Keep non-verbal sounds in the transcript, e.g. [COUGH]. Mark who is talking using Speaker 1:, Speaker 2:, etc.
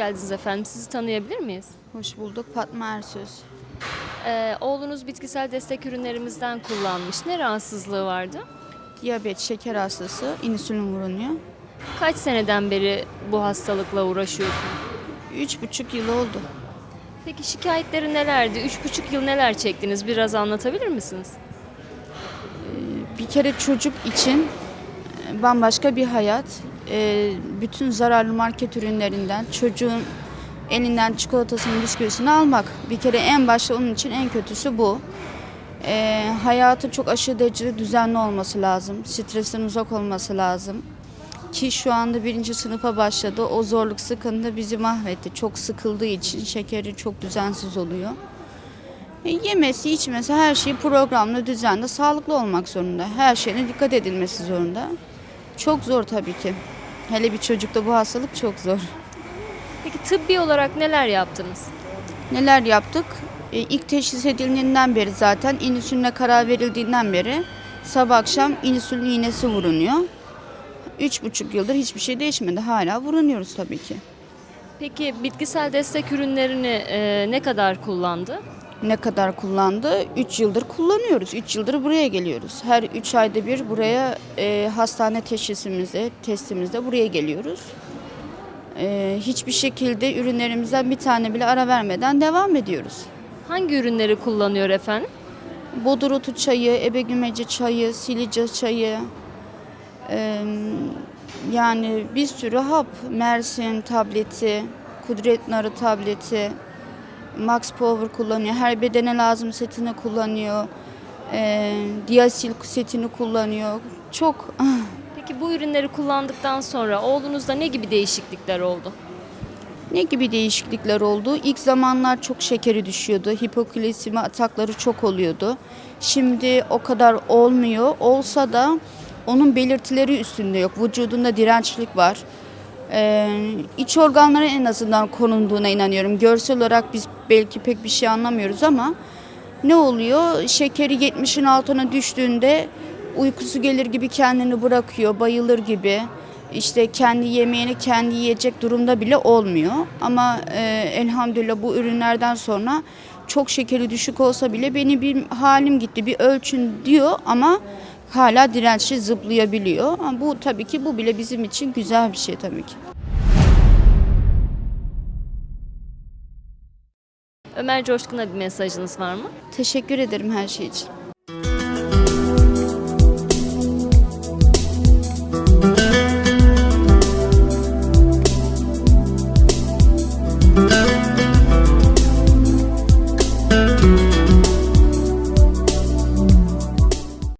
Speaker 1: geldiniz efendim. Sizi tanıyabilir miyiz?
Speaker 2: Hoş bulduk Fatma Ersöz.
Speaker 1: Ee, oğlunuz bitkisel destek ürünlerimizden kullanmış. Ne rahatsızlığı vardı?
Speaker 2: Diyabet, şeker hastası, insülin bulunuyor.
Speaker 1: Kaç seneden beri bu hastalıkla uğraşıyorsunuz?
Speaker 2: Üç buçuk yıl oldu.
Speaker 1: Peki şikayetleri nelerdi? Üç buçuk yıl neler çektiniz? Biraz anlatabilir misiniz?
Speaker 2: Bir kere çocuk için bambaşka bir hayat. E, Bütün zararlı market ürünlerinden çocuğun elinden çikolatasını, bisküvisini almak. Bir kere en başta onun için en kötüsü bu. E, hayatı çok aşırı derecede düzenli olması lazım. Stresten uzak olması lazım. Ki şu anda birinci sınıfa başladı. O zorluk sıkıntı bizi mahvetti. Çok sıkıldığı için şekeri çok düzensiz oluyor. E, yemesi, içmesi her şey programlı, düzenli, sağlıklı olmak zorunda. Her şeyine dikkat edilmesi zorunda. Çok zor tabii ki. Hele bir çocukta bu hastalık çok zor.
Speaker 1: Peki tıbbi olarak neler yaptınız?
Speaker 2: Neler yaptık? E, ilk teşhis edildiğinden beri zaten insüline karar verildiğinden beri sabah akşam insülin iğnesi vurunuyor. Üç buçuk yıldır hiçbir şey değişmedi. Hala vurunuyoruz tabii ki.
Speaker 1: Peki bitkisel destek ürünlerini e, ne kadar kullandı?
Speaker 2: Ne kadar kullandı? 3 yıldır kullanıyoruz. 3 yıldır buraya geliyoruz. Her 3 ayda bir buraya e, hastane teşhisimizde, testimizde buraya geliyoruz. E, hiçbir şekilde ürünlerimizden bir tane bile ara vermeden devam ediyoruz.
Speaker 1: Hangi ürünleri kullanıyor efendim?
Speaker 2: Bodurutu çayı, ebegümeci çayı, silice çayı, e, yani bir sürü hap, Mersin tableti, kudret narı tableti, Max Power kullanıyor, her bedene lazım setini kullanıyor, e, Diasil setini kullanıyor. Çok [LAUGHS]
Speaker 1: Peki bu ürünleri kullandıktan sonra oğlunuzda ne gibi değişiklikler oldu?
Speaker 2: Ne gibi değişiklikler oldu? İlk zamanlar çok şekeri düşüyordu. Hipoglisemi atakları çok oluyordu. Şimdi o kadar olmuyor. Olsa da onun belirtileri üstünde yok. Vücudunda dirençlik var. Ee, iç organlara en azından konulduğuna inanıyorum. Görsel olarak biz belki pek bir şey anlamıyoruz ama ne oluyor? Şekeri 70'in altına düştüğünde uykusu gelir gibi kendini bırakıyor, bayılır gibi. İşte kendi yemeğini kendi yiyecek durumda bile olmuyor. Ama e, elhamdülillah bu ürünlerden sonra çok şekeri düşük olsa bile beni bir halim gitti, bir ölçün diyor ama hala dirençli zıplayabiliyor. Ama bu tabii ki bu bile bizim için güzel bir şey tabii ki.
Speaker 1: Ömer Coşkun'a bir mesajınız var mı?
Speaker 2: Teşekkür ederim her şey için.